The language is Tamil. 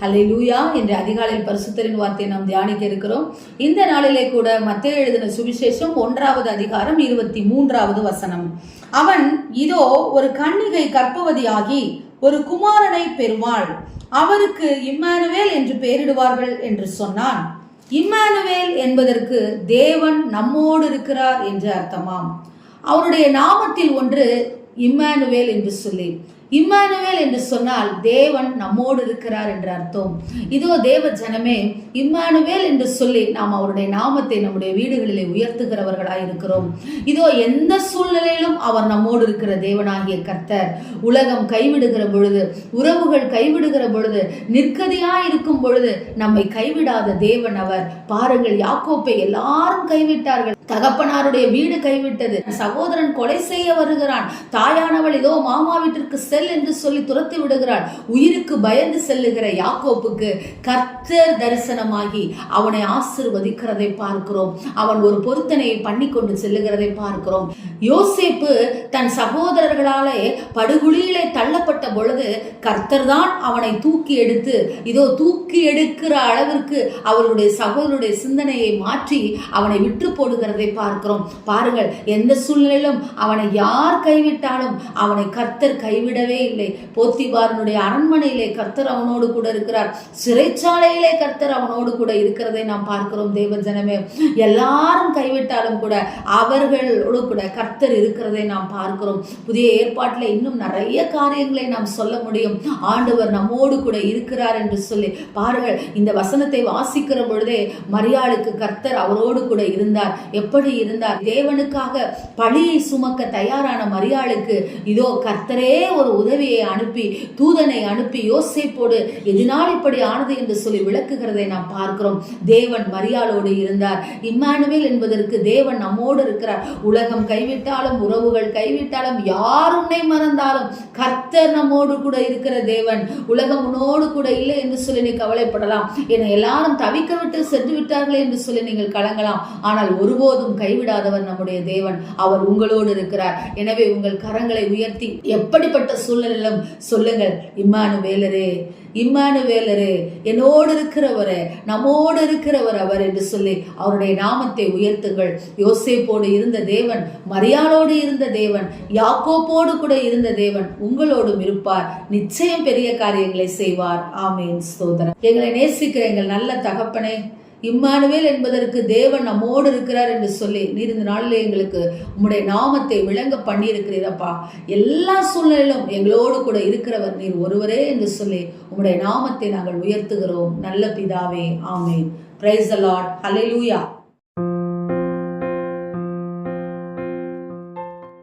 ஹலை லூயா என்ற அதிகாலையில் பரிசுத்தரின் வார்த்தையை நாம் தியானிக்க இருக்கிறோம். இந்த நாளிலே கூட மத்திய எழுதின சுவிசேஷம் ஒன்றாவது அதிகாரம் இருபத்தி மூன்றாவது வசனம். அவன் இதோ ஒரு கன்னிகை கற்பவதியாகி ஒரு குமாரனை பெறுவாள். அவருக்கு இம்மானுவேல் என்று பெயரிடுவார்கள் என்று சொன்னான். இம்மானுவேல் என்பதற்கு தேவன் நம்மோடு இருக்கிறார் என்று அர்த்தமாம். அவருடைய நாமத்தில் ஒன்று இம்மானுவேல் என்று சொல்லி. இம்மானுவேல் என்று சொன்னால் தேவன் நம்மோடு இருக்கிறார் என்று அர்த்தம். இதோ தேவ ஜனமே இம்மானுவேல் என்று சொல்லி நாம் அவருடைய நாமத்தை நம்முடைய வீடுகளிலே உயர்த்துகிறவர்களாய் இருக்கிறோம். இதோ எந்த சூழ்நிலையிலும் அவர் நம்மோடு இருக்கிற தேவனாகிய கர்த்தர் உலகம் கைவிடுகிற பொழுது உறவுகள் கைவிடுகிற பொழுது நிற்கதியாய் இருக்கும் பொழுது நம்மை கைவிடாத தேவன் அவர். பாருங்கள் யாக்கோப்பை எல்லாரும் கைவிட்டார்கள். தகப்பனாருடைய வீடு கைவிட்டது. சகோதரன் கொலை செய்ய வருகிறான். தாயானவள் இதோ மாமா வீட்டிற்கு செல் என்று சொல்லி துரத்தி விடுகிறான் உயிருக்கு பயந்து செல்லுகிற யாக்கோப்புக்கு கர்த்தர் தரிசனமாகி அவனை ஆசிர்வதிக்கிறதை பார்க்கிறோம். அவன் ஒரு பொருத்தனையை பண்ணி கொண்டு செல்லுகிறதை பார்க்கிறோம். யோசேப்பு தன் சகோதரர்களாலே படுகுழியிலே தள்ளப்பட்ட பொழுது கர்த்தர் தான் அவனை தூக்கி எடுத்து இதோ தூக்கி எடுக்கிற அளவிற்கு அவருடைய சகோதரருடைய சிந்தனையை மாற்றி அவனை விற்று போடுகிறதை பார்க்கிறோம். பாருங்கள் எந்த சூழ்நிலையிலும் அவனை யார் கைவிட்டாலும் அவனை கர்த்தர் கைவிட கைவிடவே இல்லை. போத்திபாரனுடைய அரண்மனையிலே கர்த்தர் அவனோடு கூட இருக்கிறார். சிறைச்சாலையிலே கர்த்தர் அவனோடு கூட இருக்கிறதை நாம் பார்க்கிறோம் தேவ ஜனமே. எல்லாரும் கைவிட்டாலும் கூட அவர்களோடு கூட கர்த்தர் இருக்கிறதை நாம் பார்க்கிறோம். புதிய ஏற்பாட்டில் இன்னும் நிறைய காரியங்களை நாம் சொல்ல முடியும். ஆண்டவர் நம்மோடு கூட இருக்கிறார் என்று சொல்லி. பாருங்கள் இந்த வசனத்தை வாசிக்கிற பொழுதே மரியாளுக்கு கர்த்தர் அவரோடு கூட இருந்தார். எப்படி இருந்தார்? தேவனுக்காக பழியை சுமக்க தயாரான மரியாளுக்கு இதோ கர்த்தரே ஒரு உதவியை அனுப்பி தூதனை அனுப்பி யோசிப்போடு எதனால் இப்படி ஆனது என்று சொல்லி விளக்குகிறதை நாம் பார்க்கிறோம். தேவன் மரியாளோடு இருந்தார். இம்மானுவேல் என்பதற்கு தேவன் நம்மோடு இருக்கிறார். உலகம் கைவிட்டாலும் உறவுகள் கைவிட்டாலும் யார் உன்னை மறந்தாலும் கர்த்தர் நம்மோடு கூட இருக்கிற தேவன். உலகம் உன்னோடு கூட இல்லை என்று சொல்லி நீ கவலைப்படலாம். என எல்லாரும் தவிக்க விட்டு சென்று விட்டார்களே என்று சொல்லி நீங்கள் கலங்கலாம். ஆனால் ஒருபோதும் கைவிடாதவர் நம்முடைய தேவன். அவர் உங்களோடு இருக்கிறார். எனவே உங்கள் கரங்களை உயர்த்தி எப்படிப்பட்ட சூழ்நிலையிலும் சொல்லுங்கள் இம்மானு வேலரே இம்மானு வேலரே என்னோடு இருக்கிறவரே நம்மோடு இருக்கிறவர் அவர் என்று சொல்லி அவருடைய நாமத்தை உயர்த்துங்கள். யோசேப்போடு இருந்த தேவன் மரியாளோடு இருந்த தேவன் யாக்கோப்போடு கூட இருந்த தேவன் உங்களோடும் இருப்பார். நிச்சயம் பெரிய காரியங்களை செய்வார். ஆமேன். ஸ்தோத்திரம். எங்களை நேசிக்கிற எங்கள் நல்ல தகப்பனே இம்மானுவேல் என்பதற்கு தேவன் நம்மோடு இருக்கிறார் என்று சொல்லி நீர் இந்த நாளில் எங்களுக்கு உம்முடைய நாமத்தை விளங்க பண்ணியிருக்கிறீரப்பா. எல்லா சூழ்நிலையிலும் எங்களோடு கூட இருக்கிறவர் நீர் ஒருவரே என்று சொல்லி உம்முடைய நாமத்தை நாங்கள் உயர்த்துகிறோம். நல்ல பிதாவே ஆமேன். பிரைஸ் லார்ட் ஹalleluya